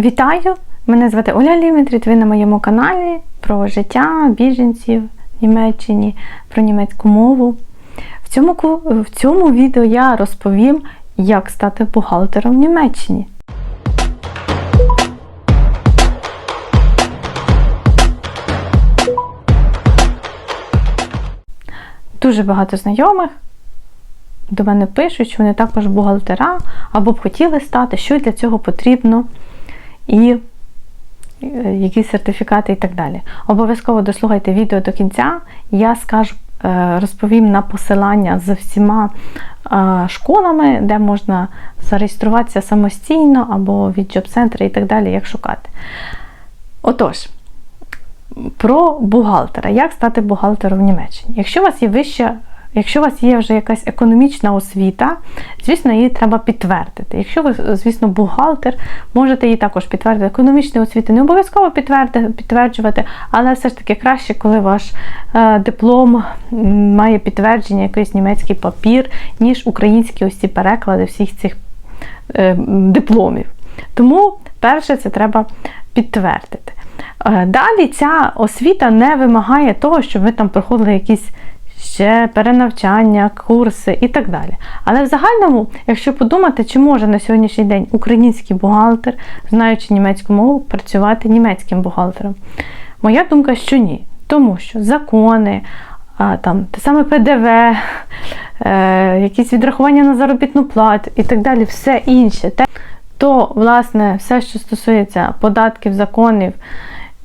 Вітаю! Мене звати Оля Ліметріт, ви на моєму каналі про життя біженців в Німеччині, про німецьку мову. В цьому, в цьому відео я розповім, як стати бухгалтером в Німеччині. Дуже багато знайомих до мене пишуть, що вони також бухгалтера або б хотіли стати, що для цього потрібно, і е, які сертифікати і так далі. Обов'язково дослухайте відео до кінця. Я скажу, е, розповім на посилання з всіма е, школами, де можна зареєструватися самостійно або від джоб-центру і так далі, як шукати. Отож, про бухгалтера. Як стати бухгалтером в Німеччині? Якщо у вас є вища, якщо у вас є вже якась економічна освіта, звісно, її треба підтвердити. Якщо ви, звісно, бухгалтер, можете її також підтвердити. Економічної освіти не обов'язково підтверджувати, але все ж таки краще, коли ваш е, диплом має підтвердження, якийсь німецький папір, ніж українські ось ці переклади всіх цих е, дипломів. Тому перше це треба підтвердити. Е, Далі ця освіта не вимагає того, щоб ви там проходили якісь ще перенавчання, курси і так далі. Але в загальному, якщо подумати, чи може на сьогоднішній день український бухгалтер, знаючи німецьку мову, працювати німецьким бухгалтером? Моя думка, що ні. Тому що закони, там, те саме ПДВ, е, якісь відрахування на заробітну плату і так далі, все інше. То, власне, все, що стосується податків, законів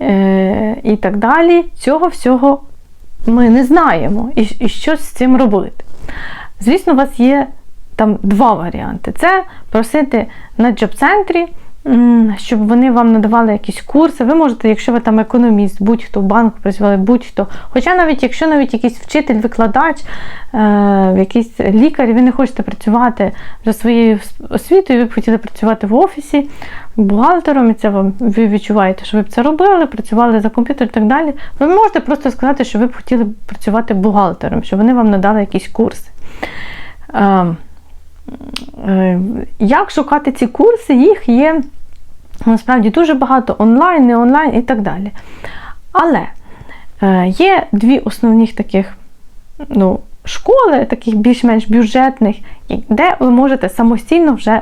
е, і так далі, цього всього ми не знаємо. І, і що з цим робити. Звісно, у вас є там два варіанти: це просити на джоб-центрі. Щоб вони вам надавали якісь курси. Ви можете, якщо ви там економіст, будь-хто в банку працювали, будь-хто. Хоча навіть якщо навіть якийсь вчитель, викладач, е, якийсь лікар, ви не хочете працювати за своєю освітою, ви б хотіли працювати в офісі бухгалтером, і це вам ви відчуваєте, що ви б це робили, працювали за комп'ютер і так далі. Ви можете просто сказати, що ви б хотіли працювати бухгалтером, щоб вони вам надали якісь курси. Е, Як шукати ці курси? Їх є насправді дуже багато онлайн, не онлайн і так далі. Але е, є дві основних таких ну, школи, таких більш-менш бюджетних, де ви можете самостійно вже,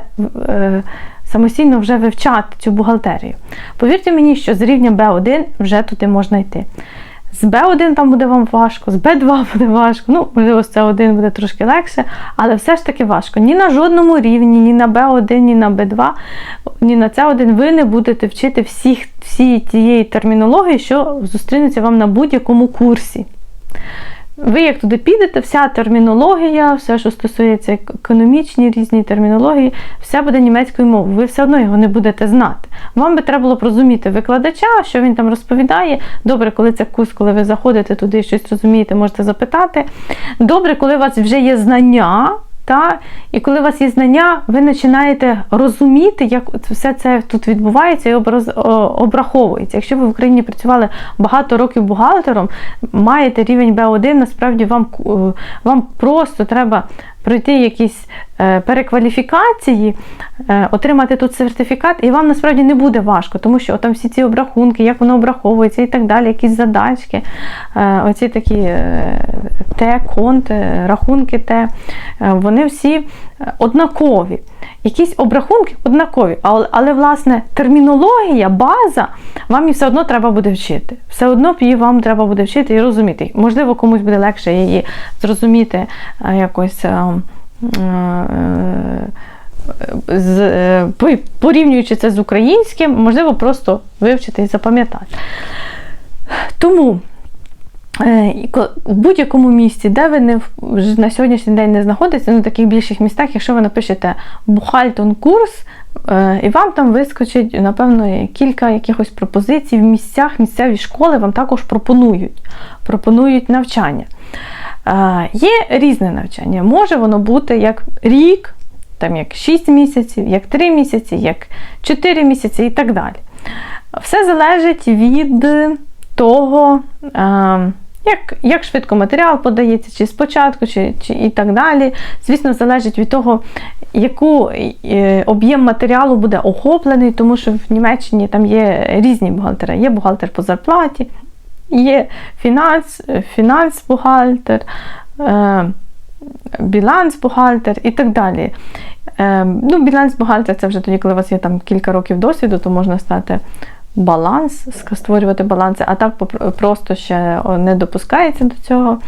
е, самостійно вже вивчати цю бухгалтерію. Повірте мені, що з рівня B1 вже туди можна йти. З B1 там буде вам важко, з B2 буде важко, ну, можливо, з С1 буде трошки легше, але все ж таки важко. Ні на жодному рівні, ні на B1, ні на B2, ні на С1 ви не будете вчити всіх, всі тієї термінології, що зустрінеться вам на будь-якому курсі. Ви як туди підете, вся термінологія, все, що стосується економічні різні термінології, все буде німецькою мовою. Ви все одно його не будете знати. Вам би треба було розуміти викладача, що він там розповідає. Добре, коли це курс, коли ви заходите туди щось розумієте, можете запитати. Добре, коли у вас вже є знання. Та? І коли у вас є знання, ви починаєте розуміти, як все це тут відбувається і обраховується. Якщо ви в Україні працювали багато років бухгалтером, маєте рівень B1, насправді вам, вам просто треба пройти якісь е, перекваліфікації, е, отримати тут сертифікат, і вам насправді не буде важко, тому що там всі ці обрахунки, як воно обраховується і так далі, якісь задачки, е, оці такі те, конт, рахунки те, вони всі однакові. Якісь обрахунки однакові, але, але власне термінологія, база, вам її все одно треба буде вчити. Все одно її вам треба буде вчити і розуміти. Можливо, комусь буде легше її зрозуміти е, якось. е, е, з, порівнюючи це з українським, можливо, просто вивчити і запам'ятати. Тому і в будь-якому місці, де ви не на сьогоднішній день не знаходитеся, ну таких більших містах, якщо ви напишете Бухальтон курс, е, і вам там вискочить, напевно, кілька якихось пропозицій в місцях, місцеві школи вам також пропонують, пропонують навчання. Е, Є різне навчання. Може воно бути як рік, там як 6 місяців, як 3 місяці, як 4 місяці і так далі. Все залежить від того, е, як, як швидко матеріал подається, чи спочатку, чи, чи і так далі. Звісно, залежить від того, яку е, об'єм матеріалу буде охоплений, тому що в Німеччині там є різні бухгалтери. Є бухгалтер по зарплаті, є фінанс, фінанс-бухгалтер, е, біланс-бухгалтер і так далі. Е, ну, Біланс-бухгалтер це вже тоді, коли у вас є там кілька років досвіду, то можна стати баланс, створювати баланси, а так просто ще не допускається до цього.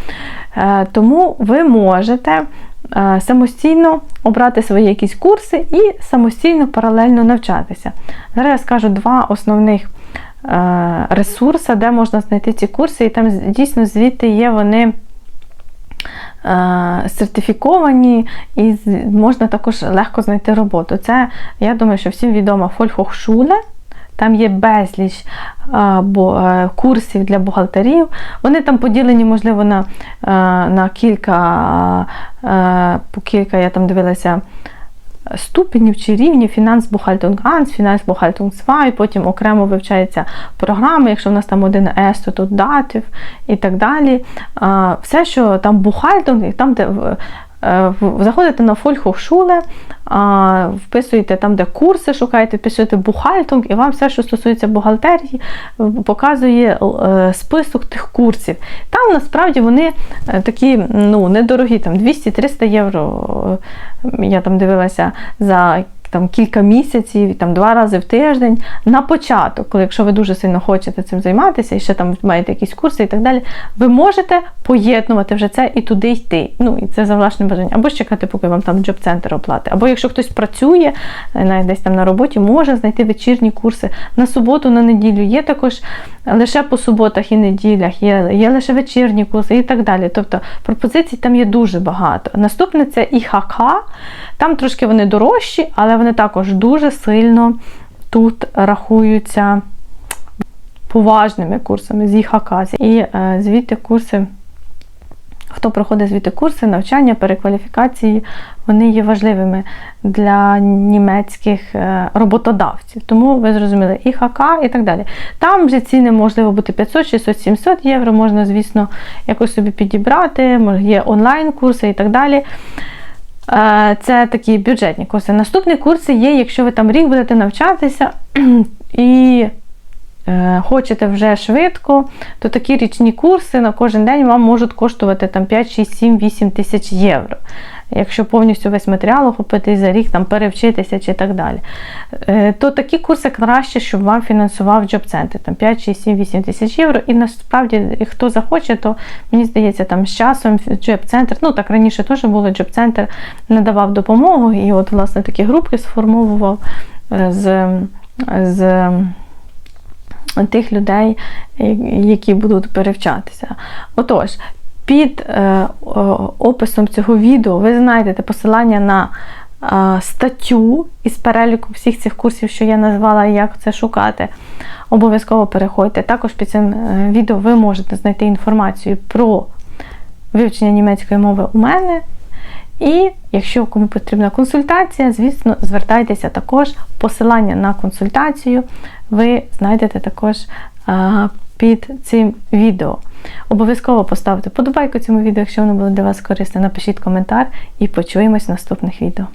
Е, Тому ви можете е, самостійно обрати свої якісь курси і самостійно паралельно навчатися. Зараз я скажу два основних е, ресурси, де можна знайти ці курси, і там дійсно звідти є вони. Сертифіковані і можна також легко знайти роботу. Це, я думаю, що всім відома Фольхохшуле. Там є безліч е, курсів для бухгалтерів. Вони там поділені, можливо, на, е, на кілька, е, по кілька, я там дивилася, ступенів чи рівнів Finanzbuchhaltung 1, Finanzbuchhaltung 2, і потім окремо вивчаються програми, якщо в нас там 1С, то тут датів і так далі. Все, що там бухгалтинг, там, де заходите на Фольхохшуле, а, вписуєте там, де курси шукаєте, вписуєте бухгалтинг, і вам все, що стосується бухгалтерії, показує е, список тих курсів. Там насправді вони е, такі ну, недорогі, там 200-300 євро. е, Я там дивилася за там кілька місяців, там два рази в тиждень на початок, коли якщо ви дуже сильно хочете цим займатися і ще там маєте якісь курси і так далі, ви можете поєднувати вже це і туди йти. Ну і це за власним бажанням. Або чекати, поки вам там джоб-центр оплати. Або якщо хтось працює е, навіть десь там на роботі, може знайти вечірні курси на суботу, на неділю. Є також лише по суботах і неділях, є, є лише вечірні курси і так далі. Тобто пропозицій там є дуже багато. Наступне це ІХК. Там трошки вони дорожчі, але вони також дуже сильно тут рахуються поважними курсами з ІХК. І е, звідти курси. Хто проходить звідти курси, навчання, перекваліфікації, вони є важливими для німецьких е, роботодавців. Тому ви зрозуміли і ХК, і так далі. Там вже ціни можливо бути 500, 600, 700 євро, можна, звісно, якось собі підібрати, є онлайн-курси і так далі. Це такі бюджетні курси. Наступні курси є, якщо ви там рік будете навчатися і е, хочете вже швидко, то такі річні курси на кожен день вам можуть коштувати там 5, 6, 7, 8 тисяч євро. Якщо повністю весь матеріал охопити за рік там перевчитися чи так далі, Е, то такі курси краще, щоб вам фінансував джоб-центр, там 5, 6, 7, 8 тисяч євро. І насправді, хто захоче, то мені здається, там з часом джоб-центр, ну так раніше теж було джоб-центр, надавав допомогу, і от, власне, такі групки сформовував е, з. з тих людей, які будуть перевчатися. Отож, під е, описом цього відео ви знайдете посилання на е, статтю із переліку всіх цих курсів, що я назвала, як це шукати. Обов'язково переходьте. Також під цим е, відео ви можете знайти інформацію про вивчення німецької мови у мене. І якщо кому потрібна консультація, звісно, звертайтеся також. Посилання на консультацію ви знайдете також під цим відео. Обов'язково поставте подобайку цьому відео, якщо воно було для вас корисне. Напишіть коментар і почуємось в наступних відео.